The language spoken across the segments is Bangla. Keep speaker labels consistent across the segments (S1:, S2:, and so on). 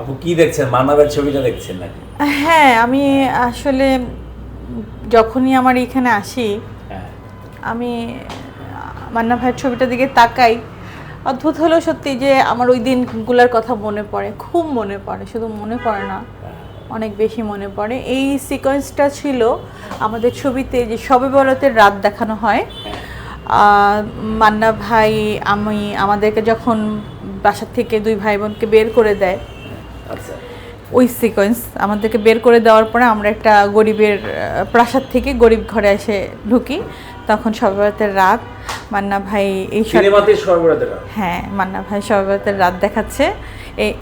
S1: আপু কি দেখছেন? মান্নাবের ছবিটা দেখছেন নাকি?
S2: হ্যাঁ আমি আসলে যখনই আমার এখানে আসি
S1: হ্যাঁ।
S2: আমি মান্না ভাইয়ের ছবিটার দিকে তাকাই। অদ্ভুত হলো সত্যি যে আমার ওই দিনগুলোর কথা মনে পড়ে খুব মনে পড়ে শুধু মনে পড়ে না। অনেক বেশি মনে পড়ে। এই সিকোয়েন্সটা ছিল আমাদের ছবিতে যে সবে বলতের রাত দেখানো হয়। মান্না ভাই আমি আমাদেরকে যখন বাসার থেকে দুই ভাই বোনকে বের করে দেয়
S1: আচ্ছা।
S2: ওই সিকোয়েন্স আমাদেরকে বের করে দেওয়ার পরে আমরা একটা গরিবের প্রাসাদ থেকে গরিব ঘরে এসে ঢুকি। তখন সবেবরাতের রাত মান্না ভাই এই
S1: সিনেমাতে সর্বরাতের রাত।
S2: হ্যাঁ মান্না ভাই সর্বরাতের রাত দেখাচ্ছে।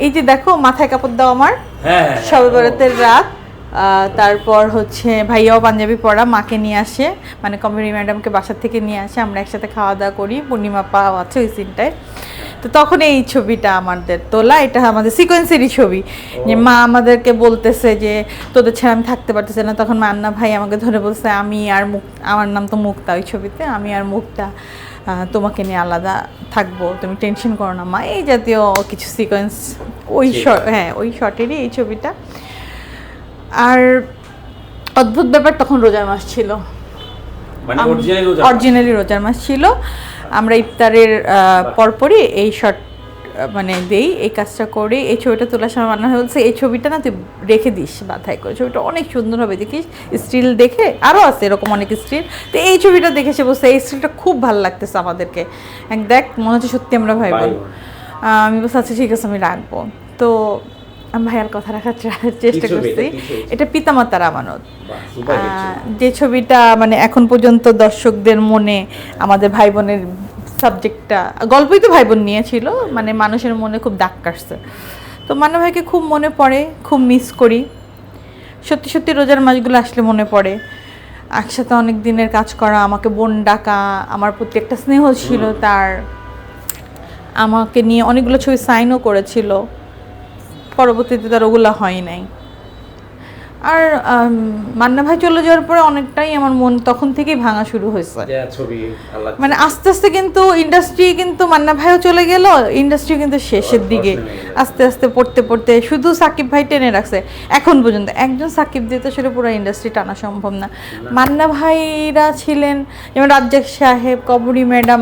S2: এই যে দেখো মাথায় কাপড় দাও আমার।
S1: হ্যাঁ হ্যাঁ
S2: রাত। আহ, তারপর হচ্ছে ভাইয়াও পাঞ্জাবি পরা মাকে নিয়ে আসে। মানে কমেডি ম্যাডামকে বাসার থেকে নিয়ে আসে। আমরা একসাথে খাওয়া দাওয়া করি। পূর্ণিমা পাও আছে ওই সিনটায় তো তখন এই ছবিটা আমাদের তোলা এটা আমাদের সিকোয়েন্সেরই ছবি। যে মা আমাদেরকে বলতেছে যে তোদের ছেড়ে আমি থাকতে পারতেছে না। তখন মান্না ভাই আমাকে ধরে বলছে আমি আর মুক আমার নাম তো মুক্তা ওই ছবিতে আমি আর মুক্তা তোমাকে নিয়ে আলাদা থাকব তুমি টেনশন করো না মা। এই জাতীয় কিছু সিকোয়েন্স ওই শট হ্যাঁ ওই শটেরই এই ছবিটা। আর অদ্ভুত ব্যাপার তখন রোজার মাস ছিল।
S1: মানে অরিজিনালি
S2: অরিজিনালি রোজার মাস ছিল। আমরা ইফতারের পরপরই এই শট মানে দেই এই কাজটা করে। এই ছবিটা তোলার সময় ভাই বলছে এই ছবিটা না তুই রেখে দিস বাধাই করে। ছবিটা অনেক সুন্দর হবে দেখিস। স্টিল দেখে আরও আছে এরকম অনেক স্টিল। তো এই ছবিটা দেখে সে বলছে এই স্টিলটা খুব ভালো লাগতেছে আমাদেরকে। এক দেখ মনে হচ্ছে সত্যি আমরা ভাই বোন। আমি বলছি আচ্ছা ঠিক আছে আমি রাখব। তো ভাইয়ার কথা রাখার চেষ্টা? করছি। এটা পিতামাতার আমানত। যে ছবিটা মানে এখন পর্যন্ত দর্শকদের মনে আমাদের ভাই বোনের সাবজেক্টটা গল্পই তো ভাই বোন নিয়েছিল মানে মানুষের মনে খুব দাগ কাটছে। তো মান্না ভাইকে খুব মনে পড়ে খুব মিস করি। সত্যি সত্যি রোজার মাসগুলো আসলে মনে পড়ে। একসাথে অনেক দিনের কাজ করা আমাকে বোন ডাকা আমার প্রতি একটা স্নেহ ছিল তার। আমাকে নিয়ে অনেকগুলো ছবি সাইনও করেছিল। পরবর্তীতে তার ওগুলো হয় নাই। আর মান্না ভাই চলে যাওয়ার পরে অনেকটাই আমার মন তখন থেকেই ভাঙা শুরু হয়েছে। মানে আস্তে আস্তে কিন্তু ইন্ডাস্ট্রি কিন্তু মান্না ভাইও চলে গেল ইন্ডাস্ট্রি কিন্তু শেষের দিকে আস্তে আস্তে পড়তে পড়তে শুধু সাকিব ভাই টেনে রাখছে। এখন পর্যন্ত একজন সাকিব দিয়ে তো সেটা পুরো ইন্ডাস্ট্রি টানা সম্ভব না। মান্না ভাইরা ছিলেন যেমন রাজ্জাক সাহেব কবরী ম্যাডাম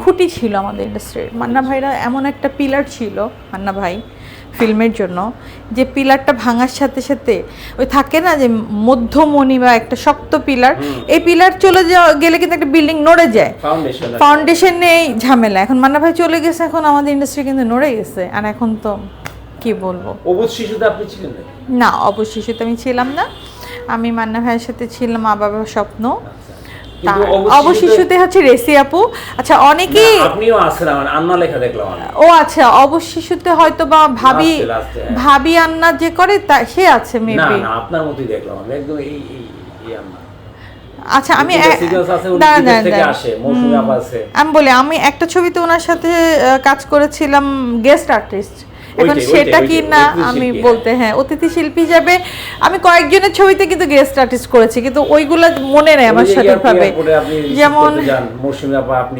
S2: খুঁটি ছিল আমাদের ইন্ডাস্ট্রির মান্না ভাইরা এমন একটা পিলার ছিল মান্না ভাই। ফিল্মের জন্য যে পিলারটা ভাঙার সাথে সাথে ওই থাকে না যে মধ্যমণি বা একটা শক্ত পিলার এই পিলার চলে যাওয়া গেলে কিন্তু একটা বিল্ডিং নড়ে যায়।
S1: ফাউন্ডেশন
S2: নেই ঝামেলা। এখন মান্না ভাই চলে গেছে এখন আমাদের ইন্ডাস্ট্রি কিন্তু নড়ে গেছে। আর এখন তো কি বলব?
S1: অবুজ শিশুতে আপনি ছিলেন
S2: না অবশ্যই আমি ছিলাম না। আমি মান্না ভাইয়ের সাথে ছিলাম মা বাবার স্বপ্ন অবশিশুতে হচ্ছে রেসি আপু। আচ্ছা অনেকেই
S1: আপনিও আছেন আমার আন্না লেখা দেখলাম
S2: ও আচ্ছা অবশিশুতে হয়তো বা ভাবি
S1: হ্যাঁ।
S2: ভাবি আন্না যে করে তা সে আছে
S1: না
S2: মেবি
S1: না আপনার মতোই দেখলাম একদম এই এই আন্না।
S2: আচ্ছা আমি। আমি বলি আমি একটা ছবিতে ওনার সাথে কাজ করেছিলাম গেস্ট আর্টিস্ট এখন সেটা কি না আমি বলতে হ্যাঁ। অতিথি শিল্পী হিসাবে আমি কয়েকজনের ছবিতে কিন্তু গেস্ট আর্টিস্ট করেছি কিন্তু ওইগুলো মনে নেই আমার
S1: আপনি receive
S2: যেমন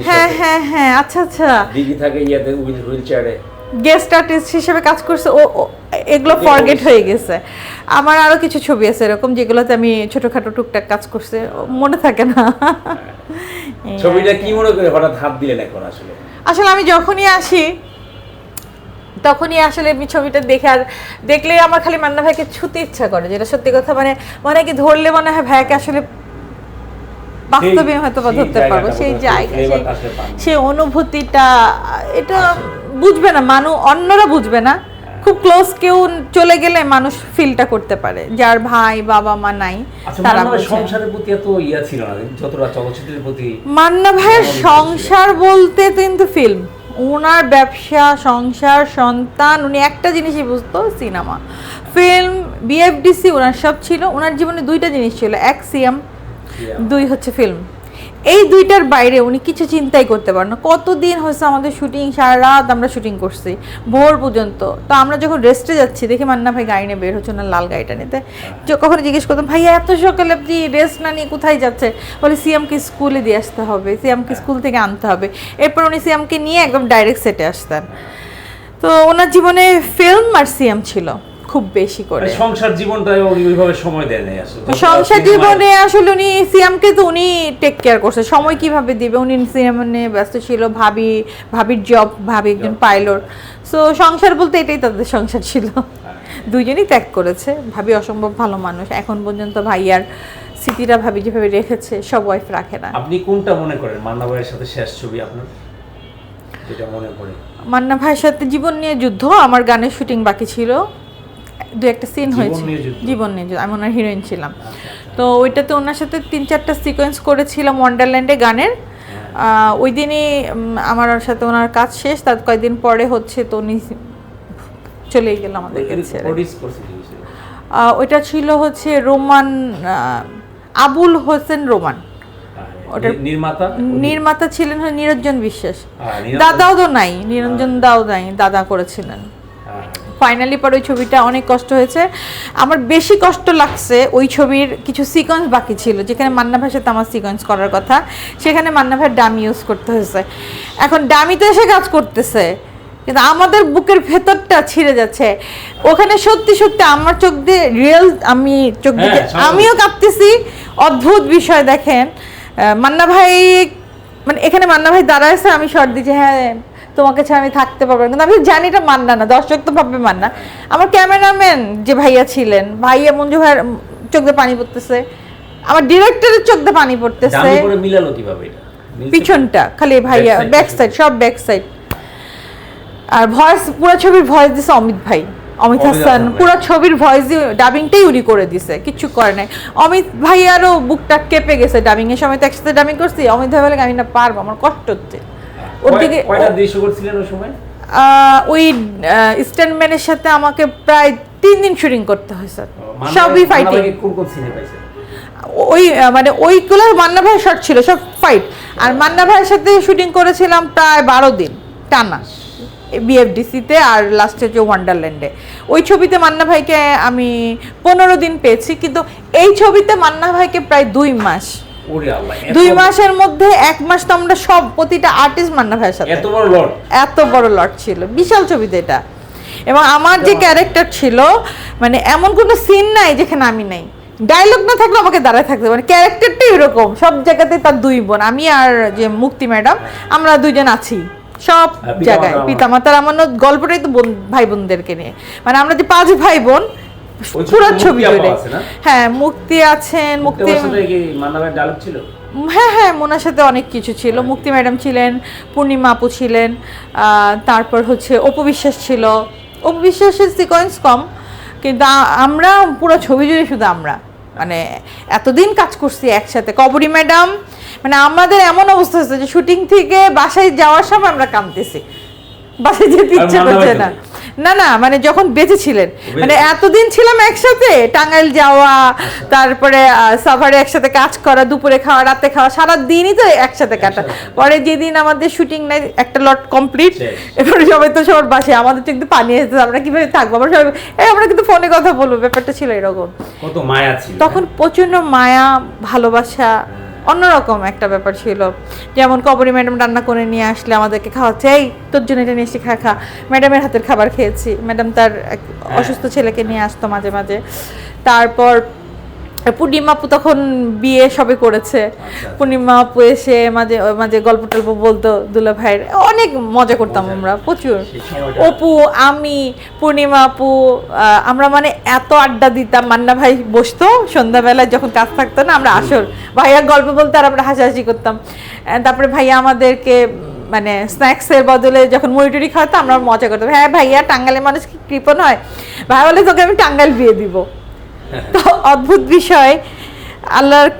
S2: হ্যাঁ হ্যাঁ হ্যাঁ আচ্ছা আচ্ছা।
S1: দিঘি থাকে ইয়েতে হুইল চেয়ারে
S2: গেস্ট আর্টিস্ট হিসেবে কাজ করছে ও এগুলো ফরগেট হয়ে গেছে। আমার আরও কিছু ছবি আছে এরকম যেগুলোতে আমি ছোটখাটো টুকটাক কাজ করছে মনে থাকে না।
S1: ছবিটা কি মনে করে হঠাৎ হাত দিলেন এখন আসলে?
S2: আসলে আমি যখনই আসি তখনই আসলে আমি ছবিটা দেখে আর দেখলেই আমার খালি মান্না ভাইকে ছুতে ইচ্ছা করে যেটা সত্যি কথা মানে মানে কি ধরলে মনে হয় ভাইকে আসলে বাস্তবে হয়তো বা ধরতে পারব সেই জায়গা সেই- অনুভূতিটা এটা বুঝবে না মানুষ অন্যরা বুঝবে না। খুব ক্লোজ কেউ চলে গেলে মানুষ ফিলটা করতে পারে যার ভাই বাবা মা নাই
S1: আচ্ছা
S2: তারা।
S1: সংসারের প্রতি এত ইয়া ছিল না যতটা চলচ্চিত্রের প্রতি
S2: মান্না ভাইয়ের সংসার বলতে কিন্তু ফিল্ম ওনার ব্যবসা সংসার সন্তান উনি একটা জিনিসই বুঝতো সিনেমা। ফিল্ম বিএফডিসি ওনার সব ছিল ওনার জীবনে দুইটা জিনিস ছিল এক সিএম। দুই হচ্ছে ফিল্ম। এই দুইটার বাইরে উনি কিছু চিন্তাই করতে পারেন না। কতদিন হয়েছে আমাদের শুটিং সারা রাত আমরা শুটিং করছি। ভোর পর্যন্ত। তো আমরা যখন রেস্টে যাচ্ছি, দেখি মান্না ভাই গাড়ি নিয়ে বের হচ্ছে না লাল গাড়িটা নিতে। কখনো জিজ্ঞেস করতাম ভাই এত সকালে আপনি রেস্ট না নিয়ে কোথায় যাচ্ছে বলে সিএমকে স্কুলে দিয়ে আসতে হবে। সিএমকে স্কুল থেকে আনতে হবে। এরপর উনি সিএমকে নিয়ে একদম ডাইরেক্ট সেটে আসতেন। তো ওনার জীবনে ফিল্ম আর সিএম ছিল। খুব বেশি করে।
S1: মানে সংসার জীবনটা ওইভাবে সময় দেয় নাই আসলে।
S2: সংসার জীবনে আসলে উনি সিয়ামকে তো উনি টেক কেয়ার করছে। সময় কীভাবে দিবে? উনি সিনেমা নিয়ে ব্যস্ত ছিল ভাবি ভাবির জব ভাবি একজন পাইলট সো সংসার বলতে এটাই তাদের সংসার ছিল। দুইজনই ত্যাগ করেছে। ভাবি অসম্ভব ভালো মানুষ। এখন পর্যন্ত ভাইয়ার স্মৃতিটা ভাবি যেভাবে রেখেছে সব ওয়াইফ রাখে না।
S1: আপনি কোনটা মনে করেন? মান্না ভাইয়ের সাথে শেষ ছবি আপনার? যেটা মনে পড়ে।
S2: মান্না ভাইয়ের সাথে জীবন নিয়ে যুদ্ধ আমার গানের শুটিং বাকি ছিল। দু একটা সিন হয়েছে। জীবন নিয়ে আমি ওনার হিরোইন ছিলাম। তো ওইটাতে ওনার সাথে তিন চারটা সিকোয়েন্স করেছিলাম ওয়ান্ডারল্যান্ডে গানের। ওই দিনই আমার সাথে ওনার কাজ শেষ। তার কয়েকদিন পরে হচ্ছে তো উনি চলেই গেল আমাদের ছেড়ে
S1: প্রডিউস করছে কি ছিল?
S2: আহ, ওইটা ছিল হচ্ছে রোমান আবুল হোসেন রোমান। ওটার-
S1: নির্মাতা?
S2: নির্মাতা ছিলেন নিরঞ্জন বিশ্বাস।
S1: হ্যাঁ,
S2: দাদাও তো নাই নিরঞ্জন দাও নাই দাদা করেছিলেন।
S1: হ্যাঁ,
S2: ফাইনালি পর ওই ছবিটা অনেক কষ্ট হয়েছে। আমার বেশি কষ্ট লাগছে ওই ছবির কিছু সিকোয়েন্স বাকি ছিল যেখানে মান্না ভাইয়ের সাথে আমার সিকোয়েন্স করার কথা। সেখানে মান্না ভাইয়ের ডামি ইউজ করতে হয়েছে। এখন ডামিতে এসে কাজ করতেছে কিন্তু আমাদের বুকের ভেতরটা ছিঁড়ে যাচ্ছে। ওখানে সত্যি সত্যি আমার চোখ দিয়ে রিয়েল আমি চোখ দিয়ে
S1: হ্যাঁ,
S2: আমিও কাঁপতেছি। অদ্ভুত বিষয় দেখেন। মান্না ভাই মানে এখানে মান্না ভাই দাঁড়াইছে আমি শর্ট দিচ্ছি হ্যাঁ তোমাকে ছাড়া আমি থাকতে পারব না। কিন্তু আমি জানি এটা মান্না না দর্শক তো ভাববে মান্না। আমার ক্যামেরাম্যান যে ভাইয়া ছিলেন ভাইয়া মঞ্জু ভাইয়ের চোখ দিয়ে পানি পড়তেছে। আমার ডিরেক্টরের চোখ দিয়ে পানি পড়তেছে।
S1: মিলালো কীভাবে এটা?
S2: পিছনটা খালি ভাইয়া ব্যাক সাইড সব ব্যাক সাইড আর ভয়েস পুরো ছবির ভয়েস দিছে অমিত ভাই। অমিত হাসান পুরো ছবির ভয়েস দিয়ে ডাবিংটাই উনি করে দিছে কিচ্ছু করে নাই। অমিত ভাই আরও বুকটা কেঁপে গেছে ডাবিং এর সময় তো একসাথে ডাবিং করছি। অমিত ভাই বলে আমি না পারব আমার কষ্ট হচ্ছে। ওর দিকে
S1: করছিলেন ওই সময়?
S2: ওই স্ট্যান্ডম্যানের সাথে আমাকে প্রায় তিন দিন শুটিং করতে হয়েছে
S1: মান্না
S2: সবই ফাইটিং ওই মানে ওইগুলো মান্না ভাইয়ের শর্ট ছিল সব ফাইট আর মান্না ভাইয়ের সাথে শুটিং করেছিলাম প্রায় বারো দিন টানা। বিএফডিসিতে আর লাস্টে যে ওয়ান্ডারল্যান্ডে ওই ছবিতে মান্না ভাইকে আমি পনেরো দিন পেয়েছি কিন্তু এই ছবিতে মান্না ভাইকে প্রায় দুই মাস দুই মাসের মধ্যে এক মাস তো আমরা সব প্রতিটা আর্টিস্ট মান্না ভাইয়ের সাথে।
S1: এত বড় লট
S2: এত বড় লট ছিল বিশাল ছবিতে এটা। এবং আমার যে ক্যারেক্টার ছিল মানে এমন কোনো সিন নাই যেখানে আমি নাই। ডায়লগ না থাকলে আমাকে দাঁড়ায় থাকতে মানে ক্যারেক্টারটাই এরকম সব জায়গাতে তার দুই বোন আমি আর যে মুক্তি ম্যাডাম আমরা দুইজন আছি। সব জায়গায়। পিতামাতার আমার গল্পটাই তো বোন ভাই বোনদেরকে নিয়ে। মানে আমরা যে পাঁচ ভাই বোন পুরো ছবি জুড়ে হ্যাঁ মুক্তি আছেন মুক্তি
S1: ছিল?
S2: হ্যাঁ হ্যাঁ মোনার সাথে অনেক কিছু ছিল। মুক্তি ম্যাডাম ছিলেন পূর্ণিমা আপু ছিলেন তারপর হচ্ছে অপু বিশ্বাস ছিল। অপু বিশ্বাসের সিকোয়েন্স কম কিন্তু আমরা পুরো ছবি জুড়ে শুধু আমরা। মানে এতদিন কাজ করছি একসাথে। কবরী ম্যাডাম মানে আমাদের এমন অবস্থা হচ্ছে যে শুটিং থেকে বাসায় যাওয়ার সময় আমরা কাঁদতেছি। বাসায় যেতে ইচ্ছে করছে না। না না মানে যখন বেঁচে ছিলেন মানে এতদিন ছিলাম একসাথে টাঙ্গাইল যাওয়া তারপরে সাফারে একসাথে কাজ করা দুপুরে খাওয়া রাতে খাওয়া সারা দিনই তো একসাথে কাটা। পরে যেদিন আমাদের শুটিং নাই একটা লট কমপ্লিট। এবারে সবাই তো সবার বাসে আমাদের তো একটু পানি এসেছে আমরা কীভাবে থাকব? আমরা সবাই এই আমরা কিন্তু ফোনে কথা বলব ব্যাপারটা ছিল এরকম।
S1: কত মায়া ছিল।
S2: তখন প্রচণ্ড মায়া ভালোবাসা অন্যরকম একটা ব্যাপার ছিল। যেমন কবরী ম্যাডাম রান্না করে নিয়ে আসলে আমাদেরকে খাওয়াচ্ছে এই তোর জন্য এটা নিয়ে এসে খা খা। ম্যাডামের হাতের খাবার খেয়েছি। ম্যাডাম তার এক অসুস্থ ছেলেকে নিয়ে আসতো মাঝে মাঝে। তারপর পূর্ণিমা আপু তখন বিয়ে সবে করেছে। পূর্ণিমা আপু এসে মাঝে মাঝে গল্প টল্প বলতো দুলা ভাইয়ের। অনেক মজা করতাম আমরা প্রচুর। অপু আমি পূর্ণিমা আপু আমরা মানে এত আড্ডা দিতাম মান্না ভাই বসতো সন্ধ্যাবেলায় যখন কাজ থাকতো না আমরা আসর। ভাইয়ার গল্প বলতে আর আমরা হাসাহাসি করতাম। তারপরে ভাইয়া আমাদেরকে মানে স্ন্যাক্সের বদলে যখন মুড়ি টুড়ি খাওয়াতো আমরা মজা করতাম। হ্যাঁ ভাইয়া টাঙ্গালের মানুষ কি কৃপণ হয়? ভাই বলে তোকে আমি টাঙ্গাল বিয়ে দিব। অদ্ভুত বিষয়। আল্লাহর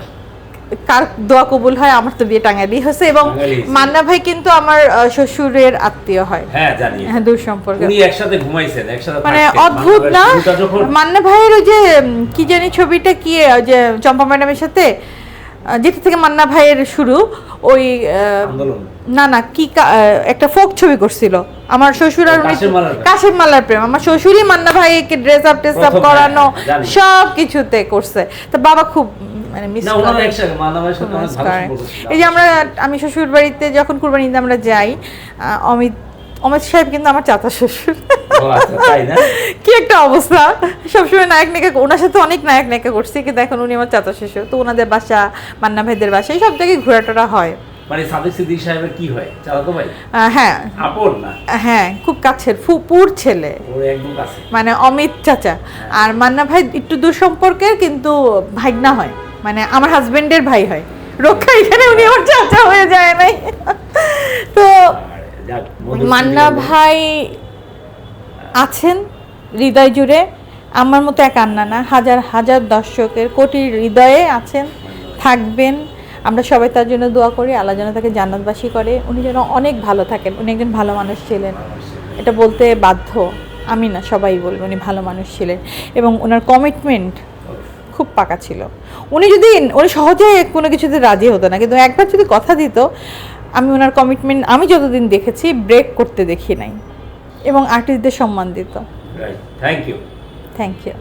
S2: কার দোয়া কবুল হয় আমার তো বিয়ে টাঙ্গাইলই হয়েছে এবং মান্না ভাই কিন্তু আমার শ্বশুরের আত্মীয় হয়।
S1: হ্যাঁ জানি।
S2: হ্যাঁ দূর সম্পর্কে।
S1: উনি একসাথে ঘুমাইছেন একসাথে
S2: মানে অদ্ভুত না? মান্না ভাইয়ের ওই যে কি জানি ছবিটা কি যে চম্পা ম্যাডামের সাথে যেটা থেকে মান্না ভাইয়ের শুরু ওই না না কা- একটা ফোক ছবি করছিল। আমার শ্বশুর আর
S1: কাশেম মালার প্রেম।
S2: আমার শ্বশুরই মান্না ভাইকে ড্রেস আপ টেস আপ করানো সব কিছুতে করছে। তো বাবা খুব মানে মিস। এই যে আমরা আমি শ্বশুর বাড়িতে যখন কুরবানিতে আমরা যাই অমিত অমিত সাহেব কিন্তু আমার চাচা শ্বশুর।
S1: আচ্ছা,
S2: কি একটা অবস্থা। সবসময় নায়ক নায়িকা ওনার সাথে অনেক নায়ক নায়িকা করছি কিন্তু এখন উনি আমার চাচা শ্বশুর। তো ওনাদের বাসা মান্না ভাইদের বাসা এই সব জায়গায় ঘোরাটোরা হয়।
S1: মানে সাদিক সিদ্দিক সাহেবের কি হয়? চালাতো ভাই?
S2: হ্যাঁ।
S1: আপন না?
S2: হ্যাঁ খুব কাছের ফুপুর ছেলে।
S1: ওর একদম কাছে।
S2: মানে অমিত চাচা। আর মান্না ভাই একটু দূর সম্পর্কের কিন্তু ভাগনা হয়। মানে আমার হাজবেন্ডের ভাই হয়। রক্ষা এখানে উনি আমার চাচা হয়ে যায় নাই। তো মান্না ভাই আছেন হৃদয় জুড়ে। আমার মতো এক আন্না না হাজার হাজার দর্শকের কোটি হৃদয়ে আছেন থাকবেন। আমরা সবাই তার জন্য দোয়া করি আল্লাহ যেন তাকে জান্নাতবাসী করে। উনি যেন অনেক ভালো থাকেন উনি একজন ভালো মানুষ ছিলেন। এটা বলতে বাধ্য আমি না সবাই বলব উনি ভালো মানুষ ছিলেন। এবং ওনার কমিটমেন্ট খুব পাকা ছিল। উনি যদি উনি সহজে কোনো কিছুতে রাজি হতো না কিন্তু একবার যদি কথা দিত আমি ওনার কমিটমেন্ট আমি যতদিন দেখেছি ব্রেক করতে দেখি নাই। এবং আর্টিস্টদের সম্মান দিত।
S1: Thank you
S2: thank you